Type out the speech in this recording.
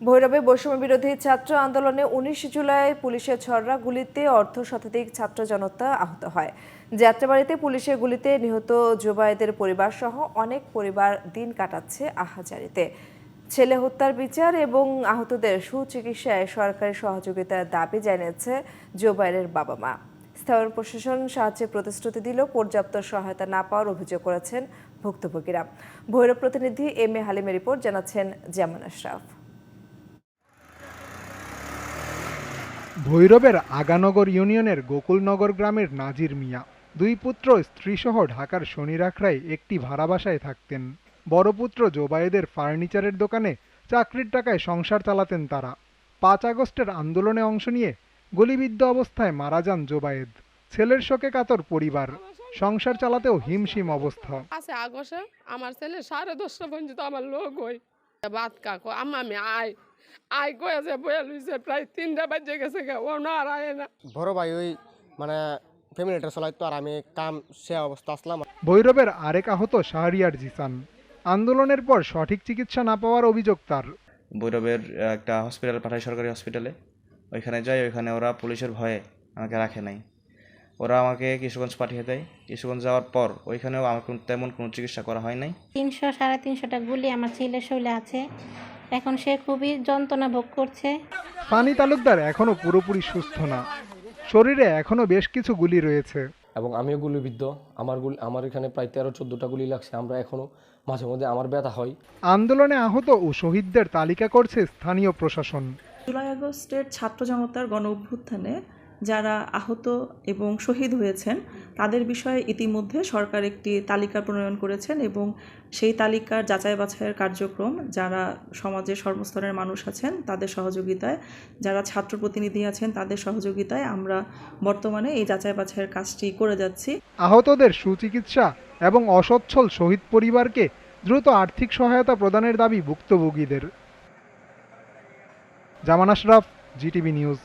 ভৈরবে বৈষম্য বিরোধী ছাত্র আন্দোলনে উনিশ জুলাই পুলিশের ছররা গুলিতে অর্ধ শতাধিক ছাত্র জনতা আহত হয়। যাত্রাবাড়িতে পুলিশের গুলিতে নিহত জোবায়েদের পরিবার সহ অনেক পরিবার দিন কাটাচ্ছে আহাজারিতে। ছেলে হত্যার বিচার এবং আহতদের সুচিকিৎসায় সরকারি সহযোগিতার দাবি জানিয়েছে জোবায়ের বাবা মা। স্থানীয় প্রশাসন সাহায্যে প্রতিশ্রুতি দিলেও পর্যাপ্ত সহায়তা না পাওয়ার অভিযোগ করেছেন ভুক্তভোগীরা। ভৈরব প্রতিনিধি এম এ হালিমের রিপোর্ট জানাচ্ছেন জামান আশরাফ। ভৈরবের আগানগর ইউনিয়নের গোকুলনগর গ্রামের নাজির মিয়া। দুই পুত্র স্ত্রীসহ ঢাকার শনি শনিরাখড়ায় একটি ভাড়া বাসায় থাকতেন। বড় পুত্র জোবায়েদের ফার্নিচারের দোকানে চাকরির টাকায় সংসার চালাতেন তারা। পাঁচ আগস্টের আন্দোলনে অংশ নিয়ে গুলিবিদ্ধ অবস্থায় মারা যান জোবায়েদ। ছেলের শোকে কাতর পরিবার। সংসার চালাতেও হিমশিম অবস্থা। আছে আমার ছেলে সাড়ে দশটা পর্যন্ত আমার লোক হই কাকো আমি আয়। আয় কয়েছে বয়ে লুইছে প্রায় তিনটা বাজে গেছে গে ও না আর আয় না। বড় ভাই ওই মানে ফ্যামিলিটা চলাইতো আর আমি কাম সে অবস্থা আসলাম। ভৈরবের আরেক আহত শাহরিয়ার জিসান। আন্দোলনের পর সঠিক চিকিৎসা না পাওয়ার অভিযোগ তার। ভৈরবের একটা হসপিটাল পাঠায় সরকারি হসপিটালে ওইখানে যাই ওইখানে ওরা পুলিশের ভয়ে আমাকে রাখে নাই। ওরা আমাকে কিশোরগঞ্জ পাঠিয়ে দেয়। কিশোরগঞ্জ যাওয়ার পর ওইখানেও আমার তেমন কোনো চিকিৎসা করা হয় নাই। তিনশো সাড়ে তিনশোটা গুলি আমার ছেলের শৈলে আছে। এখন সে খুবই যন্ত্রণা ভোগ করছে। পানি তালুকদার এখনও পুরোপুরি সুস্থ না। শরীরে এখনও বেশ কিছু গুলি রয়েছে। এবং আমিও গুলিবিদ্ধ। আমার গুলি আমার এখানে প্রায় তেরো চোদ্দোটা গুলি লাগছে। আমরা এখনও মাঝে মধ্যে আমার ব্যথা হয়। আন্দোলনে আহত ও শহীদদের তালিকা করছে স্থানীয় প্রশাসন। জুলাই আগস্টের ছাত্র জনতার গণ অভ্যুত্থানে যারা আহত এবং শহীদ হয়েছেন, তাদের বিষয়ে ইতিমধ্যে সরকার একটি তালিকা প্রণয়ন করেছেন এবং সেই তালিকার যাচাই বাছাইয়ের কার্যক্রম যারা সমাজের সর্বস্তরের মানুষ আছেন, তাদের সহযোগিতায়, যারা ছাত্র প্রতিনিধি আছেন, তাদের সহযোগিতায় আমরা বর্তমানে এই যাচাই বাছাইয়ের কাজটি করে যাচ্ছি। আহতদের সুচিকিৎসা এবং অসচ্ছল শহীদ পরিবারকে দ্রুত আর্থিক সহায়তা প্রদানের দাবি ভুক্তভোগীদের। Zaman Ashraf GTV news.